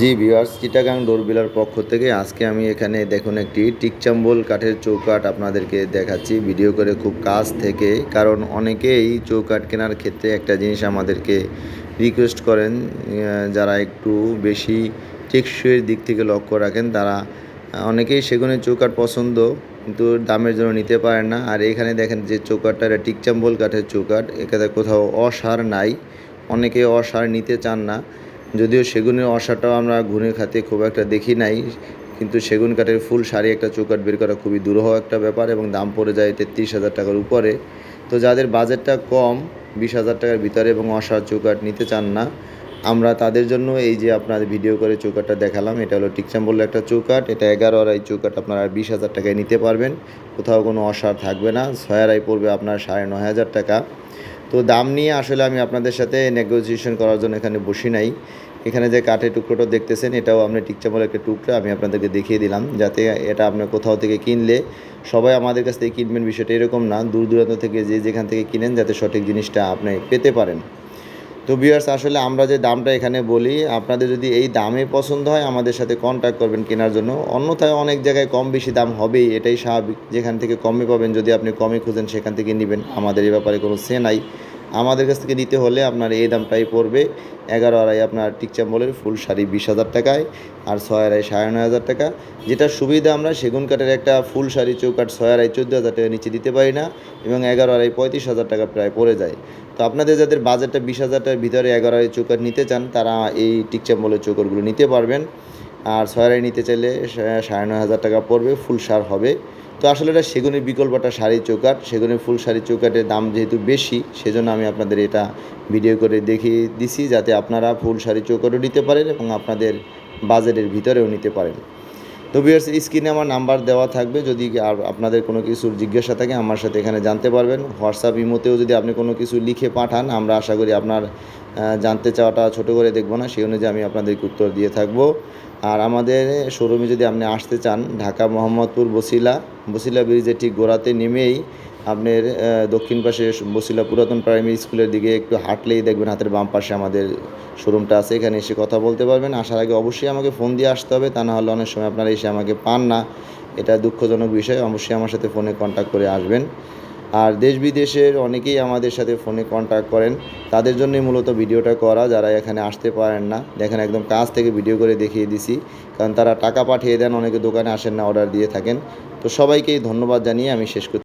জি viewers, Chittagong ডোরবিলার পক্ষ থেকে আজকে আমি এখানে দেখুন একটি টিকচাম্বল কাঠের চৌকাঠ আপনাদেরকে দেখাচ্ছি, ভিডিও করে খুব কাছ থেকে। কারণ অনেকেই চৌকাঠ কেনার ক্ষেত্রে একটা জিনিস আমাদেরকে রিকোয়েস্ট করেন যারা একটু বেশি টেকসইয়ের দিক থেকে লক্ষ্য রাখেন, তারা অনেকেই সেগুনের চৌকাঠ পছন্দ, কিন্তু দামের জন্য নিতে পারেন না। আর এখানে দেখেন যে চৌকাঠটা এটা টিকচাম্বল কাঠের চৌকাঠ এখানে কোথাও অসার নাই। অনেকে অসার নিতে চান না। যদিও সেগুনের অসাটাও আমরা ঘুরে খাতে খুব একটা দেখি নাই, কিন্তু সেগুন কাঠের ফুল শাড়ি একটা চৌকাট বের করা খুবই দুরহ একটা ব্যাপার এবং দাম পড়ে যায় তেত্রিশ হাজার টাকার উপরে। তো যাদের বাজেটটা কম, বিশ হাজার টাকার ভিতরে এবং অসার চৌকাট নিতে চান না আমরা তাদের জন্য এই যে আপনাদের ভিডিও করে চৌকাঠটা দেখালাম, এটা হলো টিকচাম্বল একটা চৌকাঠ। এটা এগারো আড়াই চৌকাঠ আপনারা বিশ হাজার টাকায় নিতে পারবেন। কোথাও কোনো অসার থাকবে না। ছয় আড়াই পড়বে আপনার সাড়ে নয় হাজার টাকা। তো দাম নিয়ে আসলে আমি আপনাদের সাথে নেগোসিয়েশন করার জন্য এখানে বসি নাই। এখানে যে কাঠের টুকরোটা দেখতেছেন, এটাও আপনি টিকচামলের একটা টুকরো, আমি আপনাদেরকে দেখিয়ে দিলাম, যাতে এটা আপনি কোথাও থেকে কিনলে সবাই আমাদের কাছ থেকে কিনবেন, বিষয়টা এরকম না। দূর দূরান্ত থেকে যে যেখান থেকে কিনেন, যাতে সঠিক জিনিসটা আপনি পেতে পারেন। তো ভিউয়ার্স আসলে আমরা যে দামটা এখানে বলি, আপনাদের যদি এই দামে পছন্দ হয়, আমাদের সাথে কন্ট্যাক্ট করবেন কেনার জন্য। অন্যথায় অনেক জায়গায় কম বেশি দাম হবেই, এটাই স্বাভাবিক। যেখান থেকে কমে পাবেন, যদি আপনি কমে খুঁজেন, সেখান থেকে নেবেন। আমাদের এ ব্যাপারে কোনো সে নাই। আমাদের কাছ থেকে নিতে হলে আপনার এই দামটাই পড়বে। এগারো আড়াই আপনার টিকচাম্বলের ফুল শাড়ি বিশ হাজার টাকায় আর ছয় আড়াই সাড়ে নয় হাজার টাকা। যেটা সুবিধা আমরা সেগুন কাঠের একটা ফুল শাড়ি চৌকাঠ ছয় আড়াই চোদ্দ হাজার টাকা নিচে দিতে পারি না এবং এগারো আড়াই পঁয়ত্রিশ হাজার টাকা প্রায় পড়ে যায়। তো আপনাদের যাদের বাজেটটা বিশ হাজার টাকার ভিতরে এগারো আড়াই চৌকাঠ নিতে চান, তারা এই টিকচাম্বলের চৌকাঠগুলো নিতে পারবেন। আর আড়াই নিতে চাইলে সাড়ে নয় হাজার টাকা পড়বে, ফুল সার হবে। তো আসলে এটা সেগুনের বিকল্পটা শাড়ি চৌকাট। সেগুনের ফুল শাড়ি চৌকাটের দাম যেহেতু বেশি, সেজন্য আমি আপনাদের এটা ভিডিও করে দেখিয়ে দিছি, যাতে আপনারা ফুল শাড়ি চৌকাটও নিতে পারেন এবং আপনাদের বাজেটের ভিতরেও নিতে পারেন। তো বিয়ার্স স্ক্রিনে আমার নাম্বার দেওয়া থাকবে। যদি আর আপনাদের কোনো কিছুর জিজ্ঞাসা থাকে, আমার সাথে এখানে জানতে পারবেন। হোয়াটসঅ্যাপ ইমোতেও যদি আপনি কোনো কিছু লিখে পাঠান, আমরা আশা করি আপনার জানতে চাওয়াটা ছোট করে দেখব না। সেই অনুযায়ী আমি আপনাদেরকে উত্তর দিয়ে থাকব। আর আমাদের শোরুমে যদি আপনি আসতে চান ঢাকা মোহাম্মদপুর বসিলা বসিলা ব্রিজে ঠিক গোড়াতে নেমেই আপনার দক্ষিণ পাশে বসিলা পুরাতন প্রাইমারি স্কুলের দিকে একটু হাঁটলেই দেখবেন হাতের বাম পাশে আমাদের শোরুমটা আছে, এখানে এসে কথা বলতে পারবেন। আসার আগে অবশ্যই আমাকে ফোন দিয়ে আসতে হবে, তা না হলে অনেক সময় আপনারা এসে আমাকে পান না। এটা দুঃখজনক বিষয়, অবশ্যই আমার সাথে ফোনে কন্ট্যাক্ট করে আসবেন। আর দেশ বিদেশের অনেকেই আমাদের সাথে ফোনে কন্ট্যাক্ট করেন। তাদের জন্যই মূলত ভিডিওটা করা, যারা এখানে আসতে পারেন না। দেখেন একদম কাছ থেকে ভিডিও করে দেখিয়ে দিছি, কারণ তারা টাকা পাঠিয়ে দেন, অনেকে দোকানে আসেন না অর্ডার দিয়ে থাকেন। তো সবাইকেই ধন্যবাদ জানিয়ে আমি শেষ করছি।